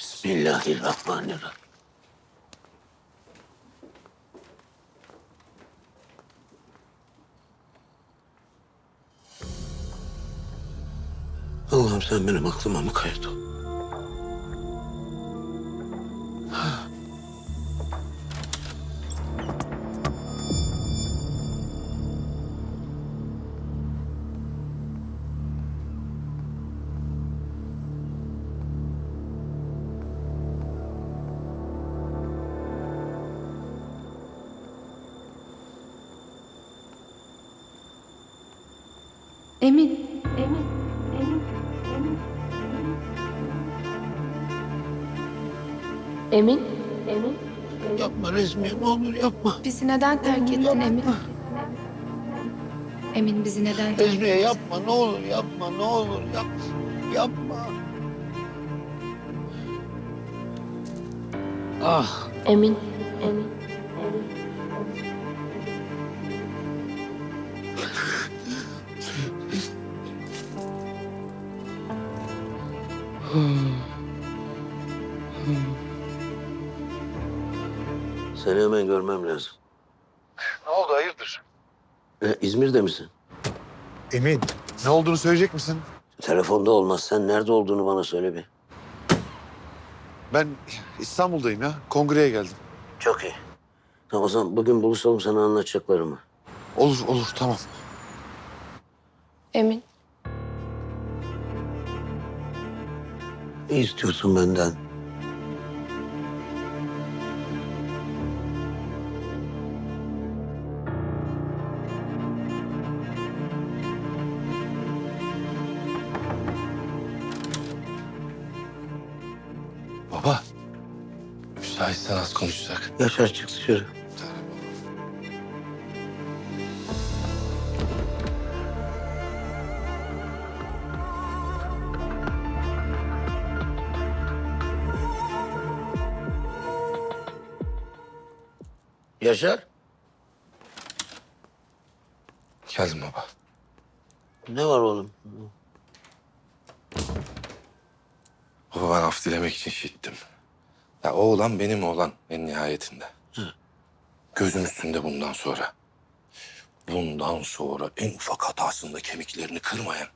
Bismillahirrahmanirrahim. Allah'ım sen benim aklıma mukayyet ol. Emin. Emin. Emin. Emin. Emin. Emin. Yapma Rezmiye ne olur yapma. Bizi neden terk ettin Emin? Emin bizi neden terk ettin? Rezmiye yapma ne olur yapma ne olur yapma. Yapma. Ah. Emin. Seni hemen görmem lazım. Ne oldu hayırdır? E, İzmir'de misin? Emin ne olduğunu söyleyecek misin? Telefonda olmaz. Sen nerede olduğunu bana söyle bir. Ben İstanbul'dayım ya. Kongreye geldim. Çok iyi. Tamam o zaman bugün buluşalım sana anlatacaklarımı. Olur olur tamam. Emin. Ne istiyorsun benden? Baba, müsaitsen az konuşacak. Yaşar çık dışarı. Yaşar, Geldim baba. ne var oğlum? Baba ben af dilemek için şittim. Ya oğlan benim oğlan en nihayetinde. Gözüm üstünde bundan sonra. Bundan sonra en ufak hatasında kemiklerini kırmayan.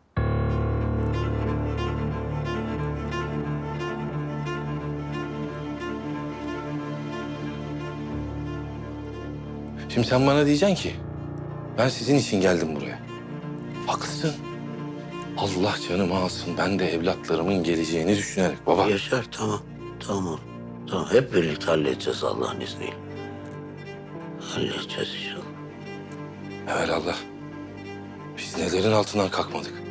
Şimdi sen bana diyeceksin ki ben sizin için geldim buraya. Haklısın. Allah canımı alsın. Ben de evlatlarımın geleceğini düşünerek baba. Yaşar tamam, tamam oğlum. Tamam, hep birlikte halledeceğiz Allah'ın izniyle. Halledeceğiz inşallah. Evelallah. Biz nelerin altından kalkmadık.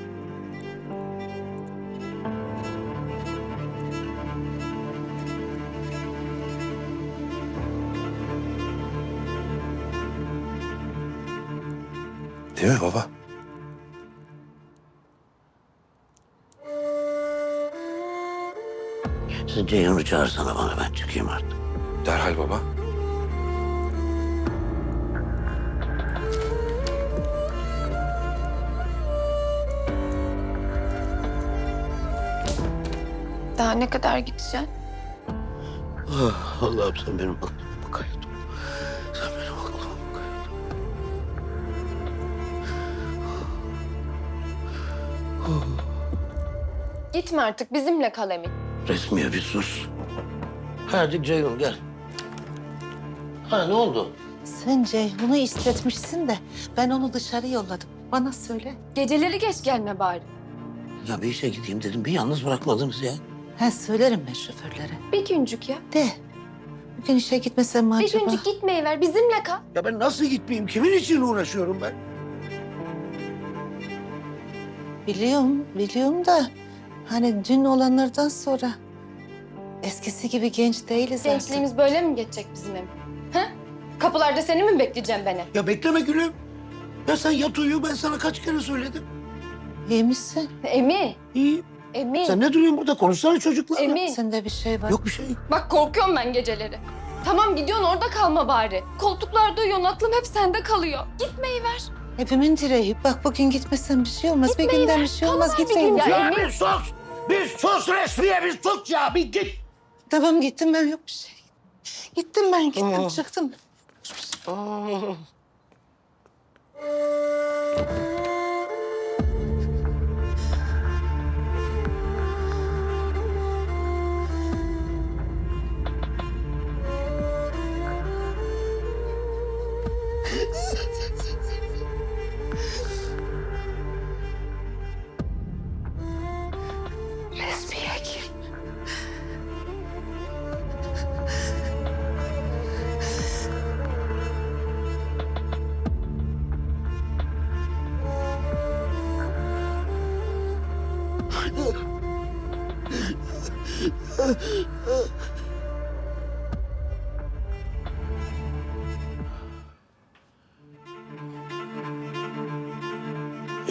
Sen Ceyhun'u çağırsana bana ben çıkayım artık. Derhal baba. Daha ne kadar gideceksin? Ah, Allah'ım sen benim aklıma mukayyet ol. Sen benim aklıma mukayyet ol. Gitme artık bizimle kal Emin. Resmiye bir sus. Hadi Ceyhun gel. Ha ne oldu? Sen Ceyhun'u istetmişsin de ben onu dışarı yolladım. Bana söyle. Geceleri geç gelme bari. Ya bir işe gideyim dedim. Bir yalnız bırakmadınız ya. He söylerim ben şoförlere. Bir güncük ya. De. Bugün işe gitmesem mi Bir acaba? güncük gitmeyi ver bizimle kal. Ya ben nasıl gitmeyeyim? Kimin için uğraşıyorum ben? Biliyorum, biliyorum da hani dün olanlardan sonra eskisi gibi genç değiliz artık. Gençliğimiz böyle mi geçecek bizim Emin? Ha? Kapılarda seni mi bekleyeceğim beni? Ya bekleme gülüm. Ya sen yat uyu. Ben sana kaç kere söyledim. İyi misin? Emin. İyi. Emin. Sen ne duruyorsun burada? Konuşsana çocuklarla. Emin. Sende bir şey var. Yok bir şey. Bak korkuyorum ben geceleri. Tamam gidiyorsun orada kalma bari. Koltuklarda uyuyorsun aklım hep sende kalıyor. Gitmeyi ver. Evimin direği. Bak bugün gitmesem bir şey olmaz. Bir günden ver. bir şey olmaz. Gitmeyin. gün. Ya bir sus. Bir sus resmiye bir sus ya. Bir git. Tamam gittim ben yok bir şey. Gittim ben gittim çıktım. Resmiye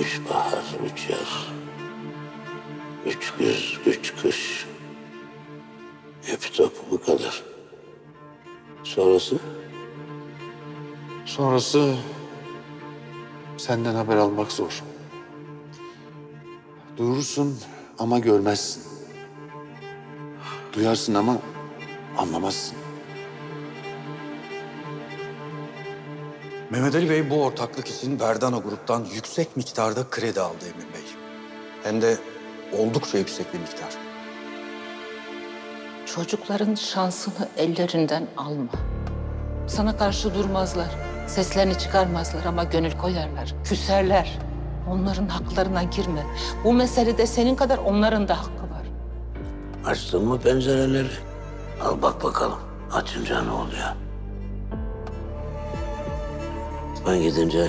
Üç bahar, üç yaz. Üç güz, üç kış. Hep top bu kadar. Sonrası? Sonrası senden haber almak zor. Durursun ama görmezsin. Duyarsın ama anlamazsın. Mehmet Ali Bey bu ortaklık için Verdana Grup'tan yüksek miktarda kredi aldı Emin Bey. Hem de oldukça yüksek bir miktar. Çocukların şansını ellerinden alma. Sana karşı durmazlar. Seslerini çıkarmazlar ama gönül koyarlar. Küserler. Onların haklarına girme. Bu meselede senin kadar onların da hakkı var. Açtın mı pencereleri? Al bak bakalım. Açınca ne oluyor? Ben gidince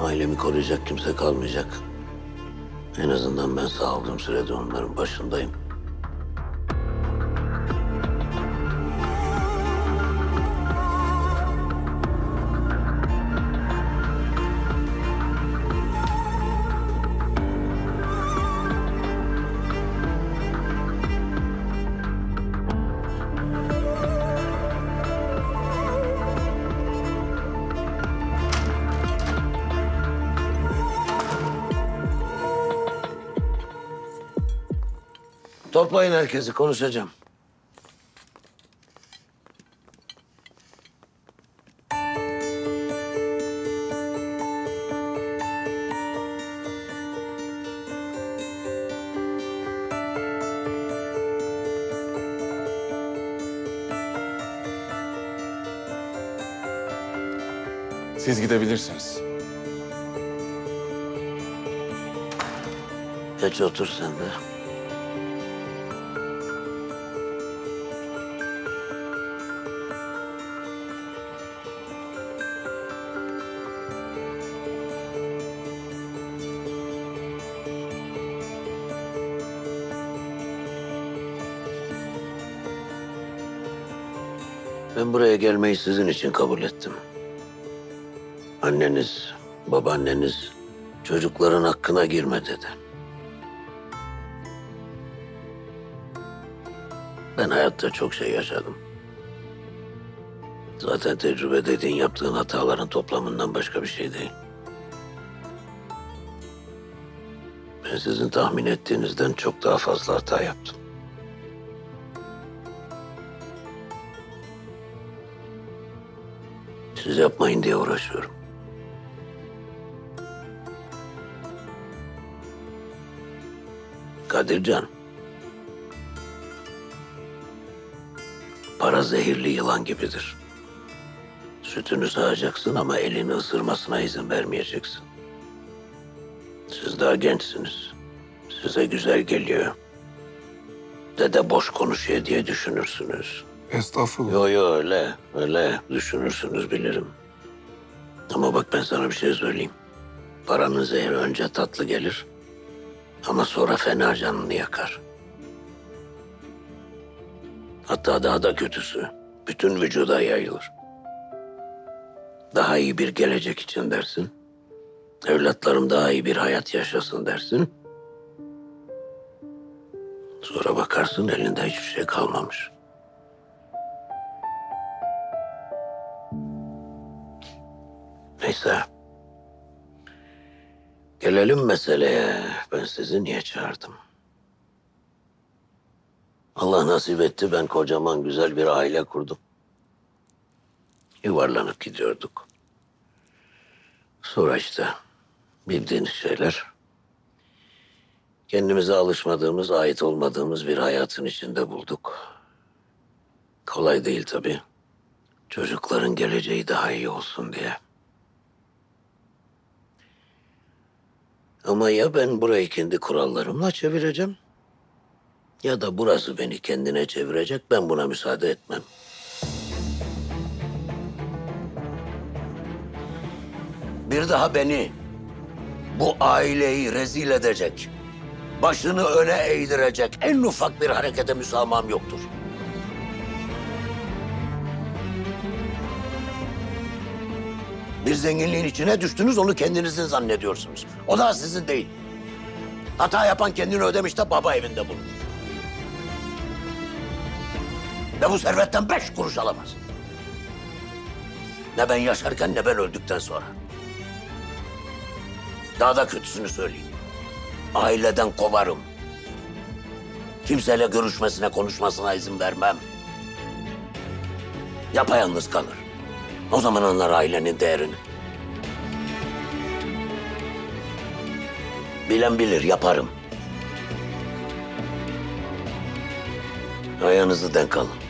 ailemi koruyacak kimse kalmayacak. En azından ben sağ olduğum sürede onların başındayım. Toplayın herkesi konuşacağım. Siz gidebilirsiniz. Geç otur sen de. Ben buraya gelmeyi sizin için kabul ettim. Anneniz, babaanneniz çocukların hakkına girme dedi. Ben hayatta çok şey yaşadım. Zaten tecrübe dediğin yaptığın hataların toplamından başka bir şey değil. Ben sizin tahmin ettiğinizden çok daha fazla hata yaptım. Siz yapmayın diye uğraşıyorum. Kadircan. Para zehirli yılan gibidir. Sütünü sağacaksın ama elini ısırmasına izin vermeyeceksin. Siz daha gençsiniz. Size güzel geliyor. Dede boş konuşuyor diye düşünürsünüz. Estağfurullah. Yo yo öyle, öyle düşünürsünüz bilirim. Ama bak ben sana bir şey söyleyeyim. Paranın zehri önce tatlı gelir. Ama sonra fena canını yakar. Hatta daha da kötüsü. Bütün vücuda yayılır. Daha iyi bir gelecek için dersin. Evlatlarım daha iyi bir hayat yaşasın dersin. Sonra bakarsın elinde hiçbir şey kalmamış. Neyse. Gelelim meseleye. Ben sizi niye çağırdım? Allah nasip etti ben kocaman güzel bir aile kurdum. Yuvarlanıp gidiyorduk. Sonra işte bildiğiniz şeyler. Kendimize alışmadığımız, ait olmadığımız bir hayatın içinde bulduk. Kolay değil tabii. Çocukların geleceği daha iyi olsun diye. Ama ya ben burayı kendi kurallarımla çevireceğim ya da burası beni kendine çevirecek. Ben buna müsaade etmem. Bir daha beni, bu aileyi rezil edecek, başını öne eğdirecek en ufak bir harekete müsamaham yoktur. Bir zenginliğin içine düştünüz, onu kendinizin zannediyorsunuz. O da sizin değil. Hata yapan kendini ödemiş de baba evinde bulunur. Ve bu servetten beş kuruş alamaz. Ne ben yaşarken ne ben öldükten sonra. Daha da kötüsünü söyleyeyim. Aileden kovarım. Kimseyle görüşmesine, konuşmasına izin vermem. Yapayalnız kalır. O zaman anlar ailenin değerini. Bilen bilir, yaparım. Ayağınızı denk alın.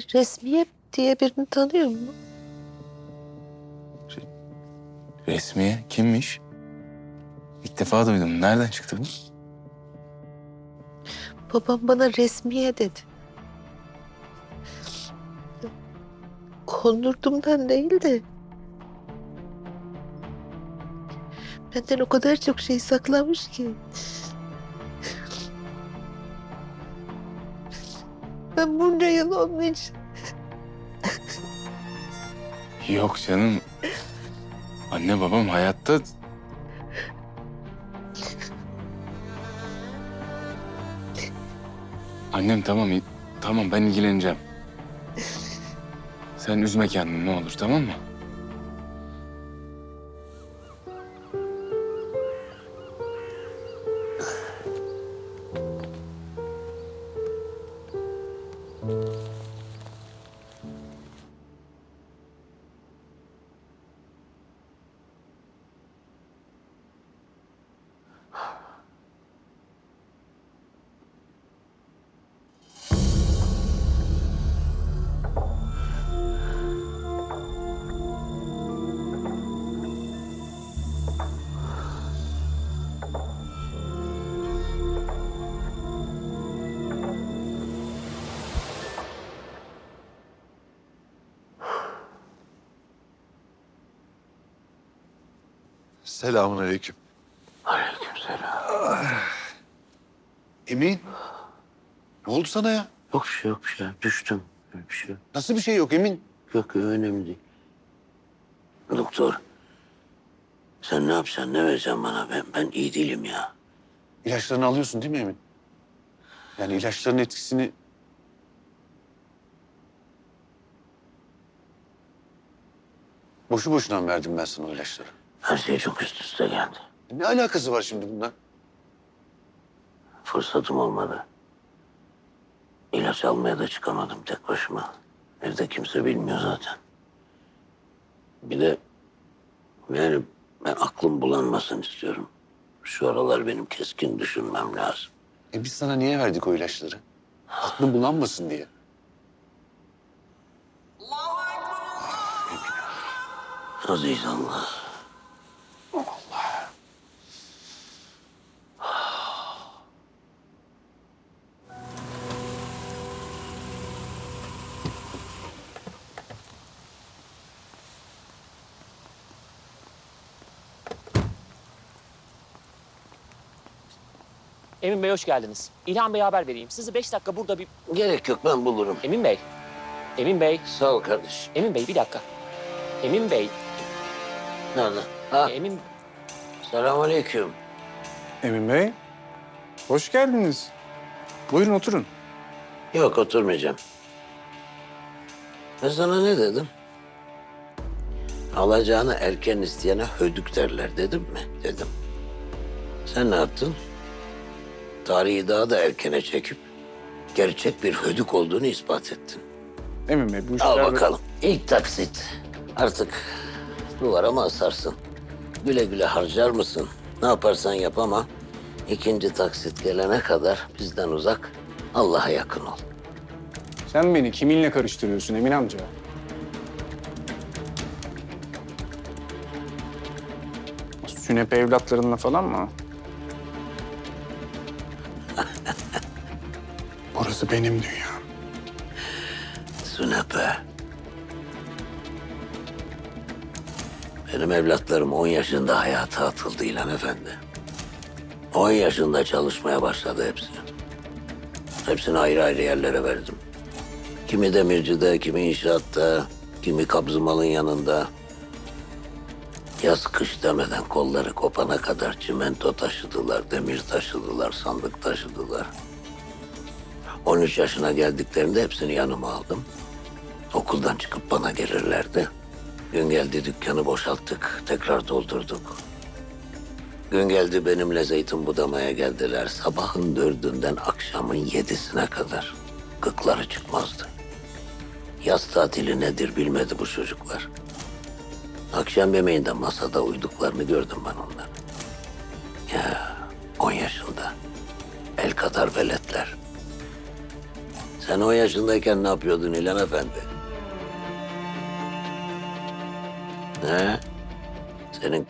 Sen resmiye diye birini tanıyor musun? Resmiye kimmiş? İlk defa duydum. Nereden çıktı bu? Babam bana resmiye dedi. Kondurdumdan değil de... Benden o kadar çok şey saklamış ki. Ben bunca yıl onun için Yok canım. Anne babam hayatta... Annem tamam, tamam ben ilgileneceğim. Sen üzme kendini ne olur tamam mı? Selamun aleyküm. Aleykümselam. Emin. Ne oldu sana ya? Yok bir şey yok bir şey. Düştüm. Bir şey yok. Nasıl bir şey yok Emin? Yok önemli değil. Doktor. Sen ne yapacaksın? Ne vereceksin bana? Ben, ben iyi değilim ya. İlaçlarını alıyorsun değil mi Emin? Yani ilaçların etkisini... Boşu boşuna mı verdim ben sana o ilaçları? Her şey çok üst üste geldi. Ne alakası var şimdi bunlar? Fırsatım olmadı. İlaç almaya da çıkamadım tek başıma. Evde kimse bilmiyor zaten. Bir de yani ben aklım bulanmasın istiyorum. Şu aralar benim keskin düşünmem lazım. E biz sana niye verdik o ilaçları? Aklın bulanmasın diye. Aziz Allah. Emin Bey hoş geldiniz. İlhan Bey'e haber vereyim. Sizi beş dakika burada bir... Gerek yok ben bulurum. Emin Bey. Emin Bey. Sağ ol kardeşim. Emin Bey bir dakika. Emin Bey. Nerede? Ha. Emin Selamünaleyküm. Emin Bey, hoş geldiniz. Buyurun oturun. Yok oturmayacağım. Ben sana ne dedim? Alacağını erken isteyene hödük derler dedim mi? Dedim. Sen ne yaptın? Tarihi daha da erkene çekip gerçek bir hödük olduğunu ispat ettin. Emin Bey bu işler... Al bakalım. İlk taksit. Artık duvara mı asarsın? Güle güle harcar mısın? Ne yaparsan yap ama ikinci taksit gelene kadar bizden uzak, Allah'a yakın ol. Sen beni kiminle karıştırıyorsun Emin amca? Sünepe evlatlarınla falan mı? Burası benim dünyam. Sünepe. Benim evlatlarım 10 yaşında hayata atıldı İlhan Efendi. 10 yaşında çalışmaya başladı hepsi. Hepsini ayrı ayrı yerlere verdim. Kimi demircide, kimi inşaatta, kimi kabzımalın yanında. Yaz kış demeden kolları kopana kadar çimento taşıdılar, demir taşıdılar, sandık taşıdılar. 13 yaşına geldiklerinde hepsini yanıma aldım. Okuldan çıkıp bana gelirlerdi. Gün geldi dükkanı boşalttık, tekrar doldurduk. Gün geldi benimle zeytin budamaya geldiler. Sabahın dördünden akşamın yedisine kadar. Gıkları çıkmazdı. Yaz tatili nedir bilmedi bu çocuklar. Akşam yemeğinde masada uyduklarını gördüm ben onların. Ya on yaşında. El kadar veletler. Sen on yaşındayken ne yapıyordun İlhan Efendi? Ne? Senin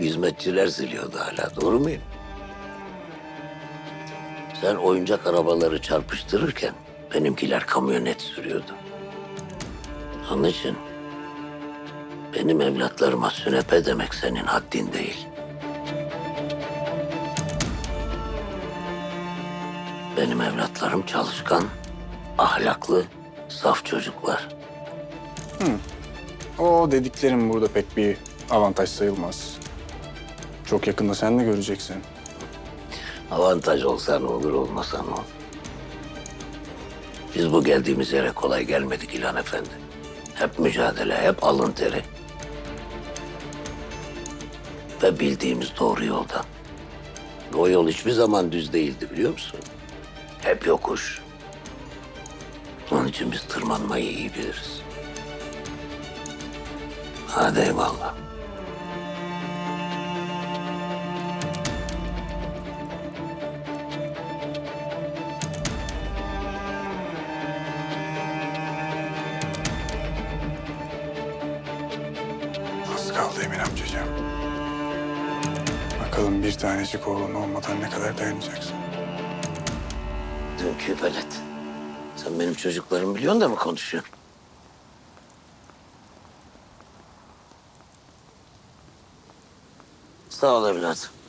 hizmetçiler siliyordu hala, doğru muyum? Sen oyuncak arabaları çarpıştırırken benimkiler kamyonet sürüyordu. Onun için benim evlatlarıma sünepe demek senin haddin değil. Benim evlatlarım çalışkan, ahlaklı, saf çocuklar. O dediklerim burada pek bir avantaj sayılmaz. Çok yakında sen de göreceksin. Avantaj olsa ne olur, olmasa ne olur. Biz bu geldiğimiz yere kolay gelmedik İlhan Efendi. Hep mücadele, hep alın teri. Ve bildiğimiz doğru yoldan. O yol hiçbir zaman düz değildi biliyor musun? Hep yokuş. Biz tırmanmayı iyi biliriz. Hadi eyvallah. Az kaldı Emin amcacığım. Bakalım bir tanecik oğlun olmadan ne kadar dayanacaksın. Dünkü velet. Sen benim çocuklarımı biliyorsun da mı konuşuyorsun? Sağ ol evladım.